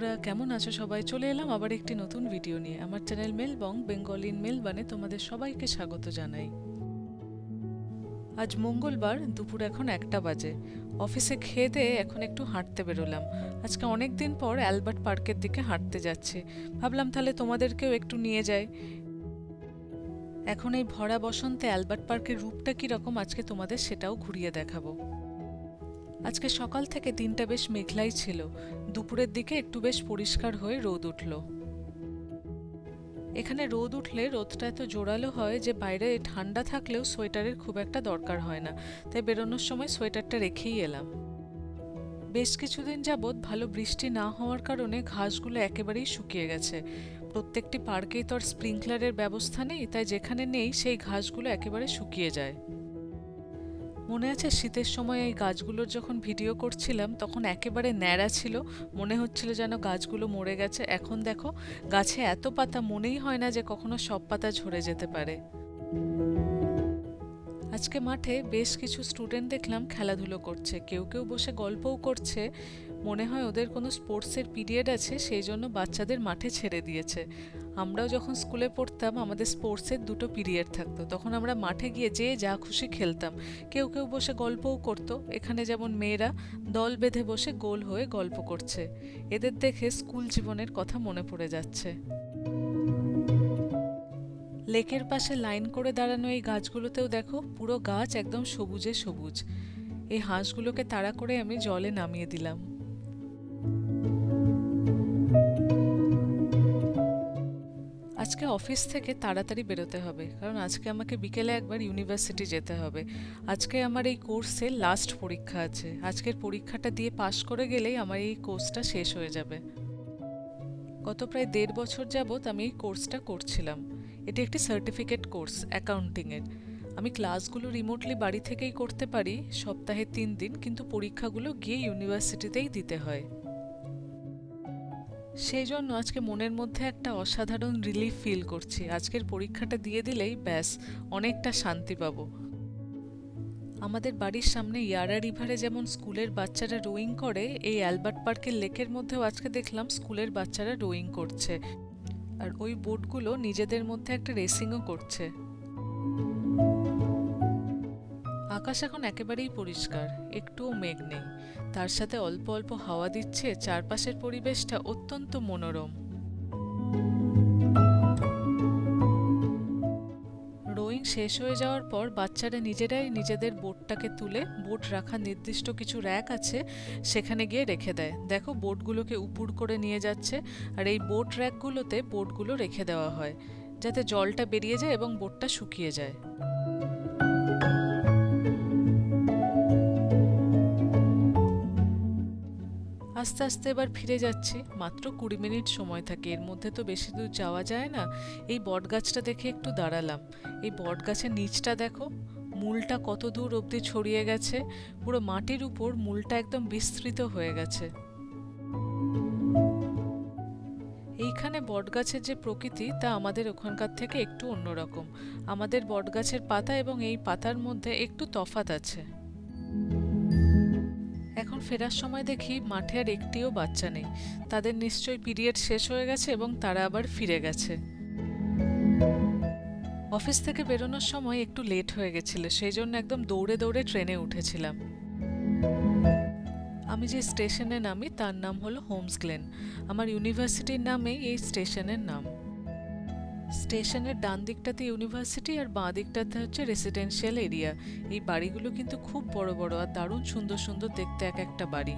বন্ধুরা, কেমন আছো সবাই? চলে এলাম আবার একটি নতুন ভিডিও নিয়ে। আমার চ্যানেল মেল বং বেঙ্গল ইন মেল বানে তোমাদের সবাইকে স্বাগত জানাই। আজ মঙ্গলবার, দুপুর এখন একটা বাজে। অফিসে খেয়ে এখন একটু হাঁটতে বেরোলাম। আজকে অনেক দিন পর অ্যালবার্ট পার্কের দিকে হাঁটতে যাচ্ছে। ভাবলাম তাহলে তোমাদেরকেও একটু নিয়ে যাই। এখন এই ভরা বসন্তে অ্যালবার্ট পার্কের রূপটা কীরকম, আজকে তোমাদের সেটাও ঘুরিয়ে দেখাবো। আজকে সকাল থেকে দিনটা বেশ মেঘলাই ছিল। দুপুরের দিকে একটু বেশ পরিষ্কার হয়ে রোদ উঠল। এখানে রোদ উঠলে রোদটা এত জোরালো হয় যে বাইরে ঠান্ডা থাকলেও সোয়েটারের খুব একটা দরকার হয় না। তাই বেরোনোর সময় সোয়েটারটা রেখেই এলাম। বেশ কিছুদিন যাবৎ ভালো বৃষ্টি না হওয়ার কারণে ঘাসগুলো একেবারেই শুকিয়ে গেছে। প্রত্যেকটি পার্কেই তো আর স্প্রিংকলারের ব্যবস্থা নেই, তাই যেখানে নেই সেই ঘাসগুলো একেবারে শুকিয়ে যায়। মনে আছে শীতের সময় এই গাছগুলোর যখন ভিডিও করছিলাম, তখন একেবারে ন্যাড়া ছিল। মনে হচ্ছিল যেন গাছগুলো মরে গেছে। এখন দেখো, গাছে এত পাতা মনেই হয় না যে কখনো সব পাতা ঝরে যেতে পারে। আজকে মাঠে বেশ কিছু স্টুডেন্ট দেখলাম খেলাধুলো করছে। কেউ কেউ বসে গল্পও করছে। মনে হয় ওদের কোনো স্পোর্টসের পিরিয়ড আছে, সেই জন্য বাচ্চাদের মাঠে ছেড়ে দিয়েছে। আমরাও যখন স্কুলে পড়তাম, আমাদের স্পোর্টসের দুটো পিরিয়ড থাকতো। তখন আমরা মাঠে গিয়ে যে যা খুশি খেলতাম। কেউ কেউ বসে গল্পও করতো। এখানে যেমন মেয়েরা দল বেঁধে বসে গোল হয়ে গল্প করছে। এদের দেখে স্কুল জীবনের কথা মনে পড়ে যাচ্ছে। লেকের পাশে লাইন করে দাঁড়ানো এই গাছগুলোতেও দেখো, পুরো গাছ একদম সবুজে সবুজ। এই হাঁসগুলোকে তাড়া করে আমি জলে নামিয়ে দিলাম। আজকে অফিস থেকে তাড়াতাড়ি বেরোতে হবে, কারণ আজকে আমাকে বিকেলে একবার ইউনিভার্সিটি যেতে হবে। আজকে আমার এই কোর্সে লাস্ট পরীক্ষা আছে। আজকের পরীক্ষাটা দিয়ে পাশ করে গেলেই আমার এই কোর্সটা শেষ হয়ে যাবে। গত প্রায় দেড় বছর যাবৎ আমি এই কোর্সটা করছিলাম। এটি একটি সার্টিফিকেট কোর্স অ্যাকাউন্টিংয়ের আমি ক্লাসগুলো রিমোটলি বাড়ি থেকেই করতে পারি, সপ্তাহে তিন দিন, কিন্তু পরীক্ষাগুলো গিয়ে ইউনিভার্সিটিতেই দিতে হয়। সেই জন্য আজকে মনের মধ্যে একটা অসাধারণ রিলিফ ফিল করছি। আজকের পরীক্ষাটা দিয়ে দিলেই ব্যাস, অনেকটা শান্তি পাবো। আমাদের বাড়ির সামনে ইয়ারা রিভারে যেমন স্কুলের বাচ্চারা রোয়িং করে, এই অ্যালবার্ট পার্কের লেকের মধ্যেও আজকে দেখলাম স্কুলের বাচ্চারা রোয়িং করছে। আর ওই বোটগুলো নিজেদের মধ্যে একটা রেসিংও করছে। আকাশ এখন একেবারেই পরিষ্কার, একটুও মেঘ নেই। তার সাথে অল্প অল্প হাওয়া দিচ্ছে, চারপাশের পরিবেশটা অত্যন্ত মনোরম। রোয়িং শেষ হয়ে যাওয়ার পর বাচ্চারা নিজেরাই নিজেদের বোটটাকে তুলে, বোট রাখার নির্দিষ্ট কিছু র্যাক আছে, সেখানে গিয়ে রেখে দেয়। দেখো, বোটগুলোকে উপুড় করে নিয়ে যাচ্ছে, আর এই বোট র্যাকগুলোতে বোটগুলো রেখে দেওয়া হয়, যাতে জলটা বেরিয়ে যায় এবং বোটটা শুকিয়ে যায়। আস্তে আস্তে এবার ফিরে যাচ্ছি। মাত্র কুড়ি মিনিট সময় থাকে, এর মধ্যে তো বেশি দূর যাওয়া যায় না। এই বট গাছটা দেখে একটু দাঁড়ালাম। এই বট গাছের নিচটা দেখো, মূলটা কত দূর অবধি ছড়িয়ে গেছে। পুরো মাটির উপর মূলটা একদম বিস্তৃত হয়ে গেছে। এইখানে বটগাছের যে প্রকৃতি, তা আমাদের ওখানকার থেকে একটু অন্যরকম। আমাদের বটগাছের পাতা এবং এই পাতার মধ্যে একটু তফাত আছে। ফেরার সময় দেখি মাঠে আর একটিও বাচ্চা নেই। তাদের নিশ্চয়ই পিরিয়ড শেষ হয়ে গেছে এবং তারা আবার ফিরে গেছে। অফিস থেকে বেরোনোর সময় একটু লেট হয়ে গেছিল, সেই জন্য একদম দৌড়ে দৌড়ে ট্রেনে উঠেছিলাম। আমি যে স্টেশনে নামি তার নাম হলো হোমস গ্লেন। আমার ইউনিভার্সিটির নামেই এই স্টেশনের নাম। স্টেশনের ডান দিকটাতে ইউনিভার্সিটি আর বাঁ দিকটাতে হচ্ছে রেসিডেন্সিয়াল এরিয়া এই বাড়িগুলো কিন্তু খুব বড় বড় আর দারুণ সুন্দর সুন্দর দেখতে এক একটা বাড়ি।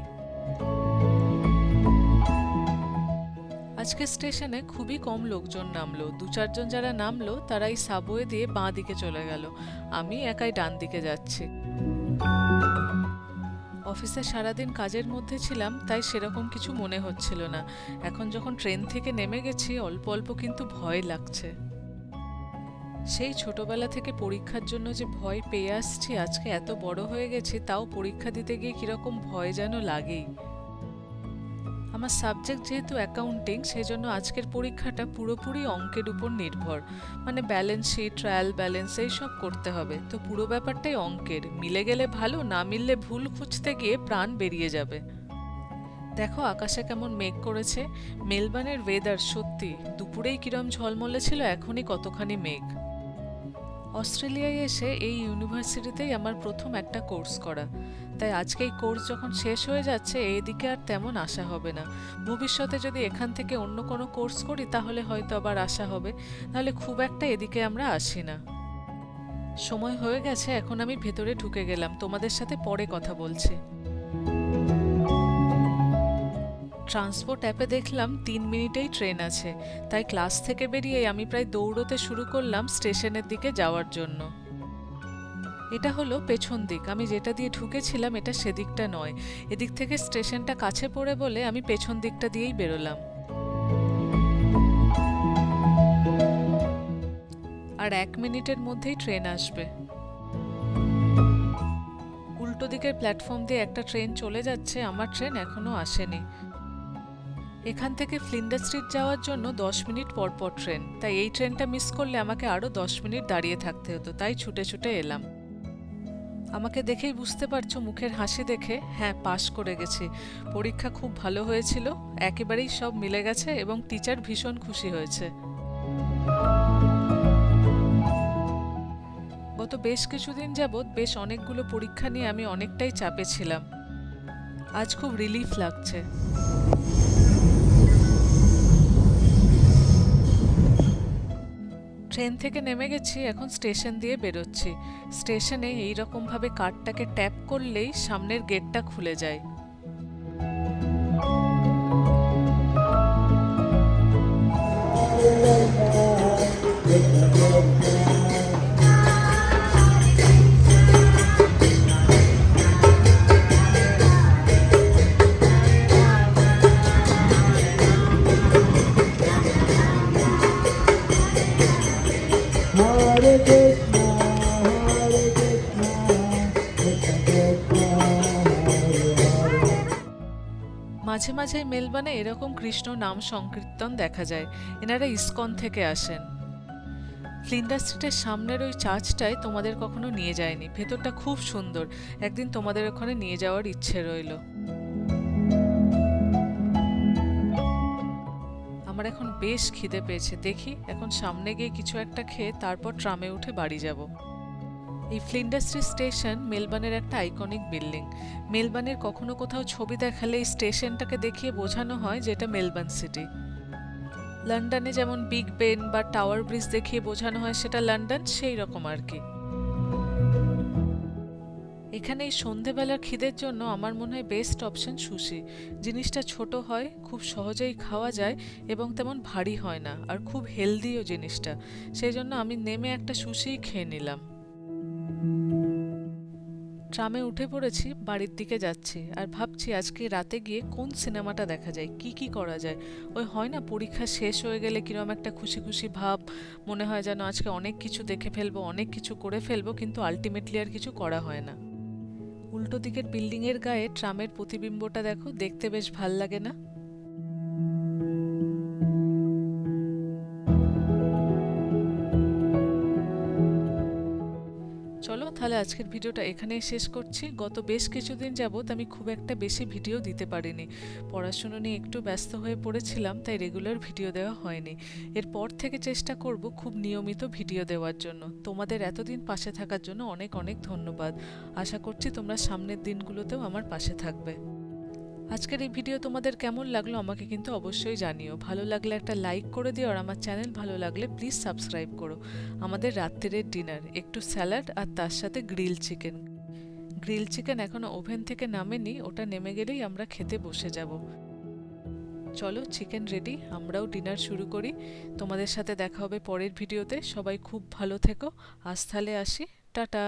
আজকে স্টেশনে খুবই কম লোকজন নামলো। দু চারজন যারা নামলো তারা এই সাবওয়ে দিয়ে বাঁ দিকে চলে গেল। আমি একাই ডান দিকে যাচ্ছি। অফিসে সারাদিন কাজের মধ্যে ছিলাম, তাই সেরকম কিছু মনে হচ্ছিল না। এখন যখন ট্রেন থেকে নেমে গেছি, অল্প অল্প কিন্তু ভয় লাগছে। সেই ছোটবেলা থেকে পরীক্ষার জন্য যে ভয় পেয়ে আসছি, আজকে এত বড় হয়ে গেছে, তাও পরীক্ষা দিতে গিয়ে কীরকম ভয় যেন লাগেই। আমার সাবজেক্ট যেহেতু অ্যাকাউন্টিং সেই জন্য আজকের পরীক্ষাটা পুরোপুরি অঙ্কের উপর নির্ভর। মানে ব্যালেন্স শিট ট্রায়াল ব্যালেন্স এইসব করতে হবে। তো পুরো ব্যাপারটাই অঙ্কের। মিলে গেলে ভালো, না মিললে ভুল খুঁজতে গিয়ে প্রাণ বেরিয়ে যাবে। দেখো আকাশে কেমন মেঘ করেছে। মেলবার্নের ওয়েদার সত্যি, দুপুরেই কিরম ঝলমলে ছিল, এখনই কতখানি মেঘ। অস্ট্রেলিয়ায় এসে এই ইউনিভার্সিটিতেই আমার প্রথম একটা কোর্স করা। তাই আজকে এই কোর্স যখন শেষ হয়ে যাচ্ছে, এদিকে আর তেমন আশা হবে না। ভবিষ্যতে যদি এখান থেকে অন্য কোনো কোর্স করি, তাহলে হয়তো আবার আশা হবে। নাহলে খুব একটা এদিকে আমরা আসি না। সময় হয়ে গেছে, এখন আমি ভেতরে ঢুকে গেলাম। তোমাদের সাথে পরে কথা বলছি। ট্রান্সপোর্ট অ্যাপে দেখলাম তিন মিনিটেই ট্রেন আছে। তাই ক্লাস থেকে বেরিয়ে আমি প্রায় দৌড়তে শুরু করলাম স্টেশনের দিকে যাওয়ার জন্য। এটা হলো পেছন দিক। আমি যেটা দিয়ে ঢুকেছিলাম এটা সেদিকটা নয়। এদিক থেকে স্টেশনটা কাছে পড়ে বলে আমি পেছন দিকটা দিয়েই বেরোলাম। আর এক মিনিটের মধ্যেই ট্রেন আসবে। উল্টো দিকের প্ল্যাটফর্ম দিয়ে একটা ট্রেন চলে যাচ্ছে। আমার ট্রেন এখনও আসেনি। এখান থেকে ফ্লিন্ডার স্ট্রিট যাওয়ার জন্য দশ মিনিট পর পর ট্রেন। তাই এই ট্রেনটা মিস করলে আমাকে আরও দশ মিনিট দাঁড়িয়ে থাকতে হতো, তাই ছুটে ছুটে এলাম। আমাকে দেখেই বুঝতে পারছ মুখের হাসি দেখে হ্যাঁ পাশ করে গেছি। পরীক্ষা খুব ভালো হয়েছিল, একেবারেই সব মিলে গেছে এবং টিচার ভীষণ খুশি হয়েছে। গত বেশ কিছুদিন যাবৎ বেশ অনেকগুলো পরীক্ষা নিয়ে আমি অনেকটাই চাপে ছিলাম। আজ খুব রিলিফ লাগছে। ট্রেন থেকে নেমে গেছি, এখন স্টেশন দিয়ে বেরোচ্ছি। স্টেশনে এইরকমভাবে কার্ডটাকে ট্যাপ করলেই সামনের গেটটা খুলে যায়। মাঝে মাঝে মেলবানে এরকম কৃষ্ণ নাম সংকীর্তন দেখা যায়। এনারা ইস্কন থেকে আসেন। ফ্লিন্ডার স্ট্রিটের সামনের ওই চার্চটায় তোমাদের কখনো নিয়ে যায়নি। ভেতরটা খুব সুন্দর। একদিন তোমাদের ওখানে নিয়ে যাওয়ার ইচ্ছে রইল। আমার এখন বেশ খিদে পেয়েছে। দেখি, এখন সামনে গিয়ে কিছু একটা খেয়ে তারপর ট্রামে উঠে বাড়ি যাব। এই ফ্লিন্ডার স্ট্রিট স্টেশন মেলবানের একটা আইকনিক বিল্ডিং মেলবানের কখনো কোথাও ছবি দেখালে এই স্টেশনটাকে দেখিয়ে বোঝানো হয় যে এটা মেলবার্ন সিটি লন্ডনে যেমন বিগ বেন বা টাওয়ার ব্রিজ দেখিয়ে বোঝানো হয় সেটা লন্ডন, সেই রকম আর কি। এখানে এই সন্ধেবেলার খিদের জন্য আমার মনে হয় বেস্ট অপশন সুশি জিনিসটা ছোট হয়, খুব সহজেই খাওয়া যায় এবং তেমন ভারী হয় না, আর খুব হেলদিও জিনিসটা। সেই জন্য আমি নেমে একটা সুশিই খেয়ে নিলাম। ট্রামে উঠে পড়েছি, বাড়ির দিকে যাচ্ছি আর ভাবছি আজকে রাতে গিয়ে কোন সিনেমাটা দেখা যায়, কি কি করা যায়। ওই হয় না পরীক্ষা শেষ হয়ে গেলে কীরকম একটা খুশি খুশি ভাব, মনে হয় যেন আজকে অনেক কিছু দেখে ফেলব, অনেক কিছু করে ফেলব, কিন্তু আলটিমেটলি আর কিছু করা হয় না। উল্টো দিকের বিল্ডিংয়ের গায়ে ট্রামের প্রতিবিম্বটা দেখো, দেখতে বেশ ভালো লাগে না? তাহলে আজকের ভিডিওটা এখানেই শেষ করছি। গত বেশ কিছুদিন যাবৎ আমি খুব একটা বেশি ভিডিও দিতে পারিনি। পড়াশুনো নিয়ে একটু ব্যস্ত হয়ে পড়েছিলাম, তাই রেগুলার ভিডিও দেওয়া হয়নি। এরপর থেকে চেষ্টা করব খুব নিয়মিত ভিডিও দেওয়ার জন্য। তোমাদের এতদিন পাশে থাকার জন্য অনেক অনেক ধন্যবাদ। আশা করছি তোমরা সামনের দিনগুলোতেও আমার পাশে থাকবে। আজকের এই ভিডিও তোমাদের কেমন লাগল আমাকে কিন্তু অবশ্যই জানিও। ভালো লাগলে একটা লাইক করে দিও আর আমার চ্যানেল ভালো লাগলে প্লিজ সাবস্ক্রাইব করো। আমাদের রাত্রিরের ডিনার একটু স্যালাড আর তার সাথে গ্রিল চিকেন গ্রিল চিকেন এখনও ওভেন থেকে নামেনি, ওটা নেমে গেলেই আমরা খেতে বসে যাব। চলো চিকেন রেডি আমরাও ডিনার শুরু করি। তোমাদের সাথে দেখা হবে পরের ভিডিওতে সবাই খুব ভালো থেকো। আজ তাহলে আসি। টাটা!